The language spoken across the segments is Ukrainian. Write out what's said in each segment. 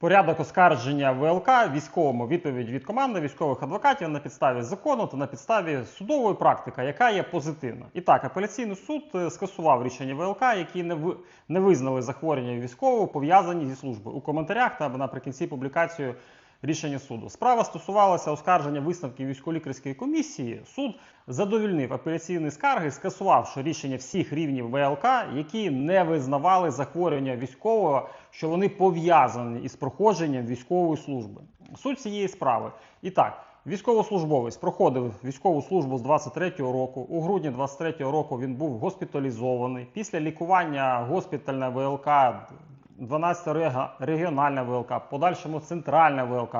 Порядок оскарження ВЛК військовому відповідь від команди військових адвокатів на підставі закону та на підставі судової практики, яка є позитивна. І так, апеляційний суд е, скасував рішення ВЛК, які не ви- не визнали захворювання військового пов'язані зі службою. У коментарях та наприкінці публікації рішення суду. Справа стосувалася оскарження висновків військово-лікарської комісії. Суд задовільнив апеляційні скарги, скасувавши рішення всіх рівнів ВЛК, які не визнавали захворювання військового, що вони пов'язані із проходженням військової служби. Суть цієї справи. І так. Військовослужбовець проходив військову службу з 23-го року. У грудні 23-го року він був госпіталізований. Після лікування госпітальна ВЛК 12 рега- регіональна ВЛК, в подальшому центральна ВЛК.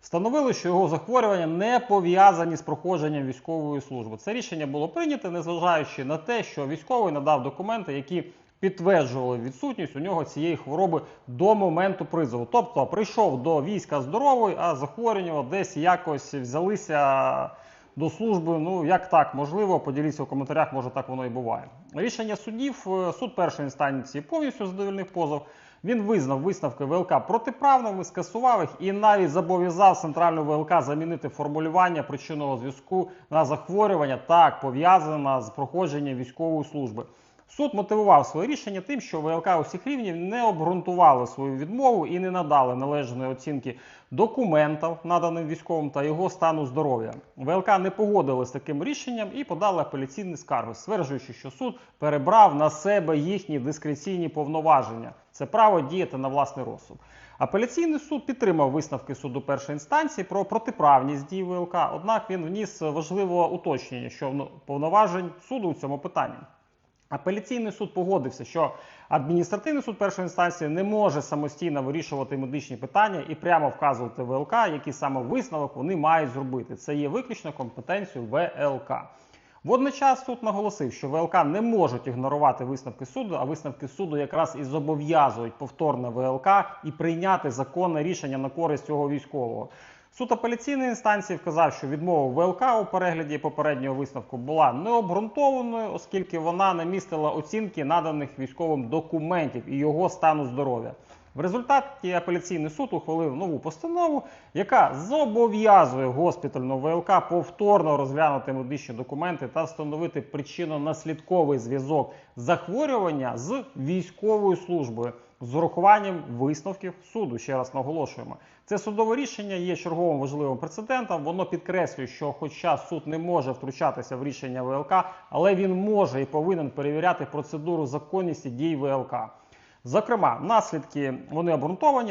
Встановили, що його захворювання не пов'язані з проходженням військової служби. Це рішення було прийнято, незважаючи на те, що військовий надав документи, які підтверджували відсутність у нього цієї хвороби до моменту призову. Тобто прийшов до війська здоровий, а захворювання десь якось взялися до служби. Ну як так можливо, поділіться в коментарях, може так воно і буває. Рішення судів е, суд першої інстанції повністю задовольнив позов. Він визнав висновки ВЛК протиправними, скасував їх і навіть зобов'язав центральну ВЛК замінити формулювання причинного зв'язку на захворювання так пов'язане з проходженням військової служби. Суд мотивував своє рішення тим, що ВЛК усіх рівнів не обґрунтували свою відмову і не надали належної оцінки документів, наданим військовим та його стану здоров'я. ВЛК не погодили з таким рішенням і подали апеляційні скарги, стверджуючи, що суд перебрав на себе їхні дискреційні повноваження. Це право діяти на власний розсуд. Апеляційний суд підтримав висновки суду першої інстанції про протиправність дій ВЛК, однак він вніс важливе уточнення, що ну, повноважень суду у цьому питанні. Апеляційний суд погодився, що адміністративний суд першої інстанції не може самостійно вирішувати медичні питання і прямо вказувати ВЛК, який саме висновок вони мають зробити. Це є виключно компетенцією ВЛК. Водночас суд наголосив, що ВЛК не можуть ігнорувати висновки суду, а висновки суду якраз і зобов'язують повторне ВЛК і прийняти законне рішення на користь цього військового. Суд апеляційної інстанції вказав, що відмова ВЛК у перегляді попереднього висновку була необґрунтованою, оскільки вона не містила оцінки наданих військовим документів і його стану здоров'я. В результаті апеляційний суд ухвалив нову постанову, яка зобов'язує госпітальну ВЛК повторно розглянути медичні документи та встановити причинно-наслідковий зв'язок захворювання з військовою службою з урахуванням висновків суду. Ще раз наголошуємо. Це судове рішення є черговим важливим прецедентом. Воно підкреслює, що, хоча суд не може втручатися в рішення ВЛК, але він може і повинен перевіряти процедуру законності дій ВЛК. Зокрема, наслідки вони обґрунтовані.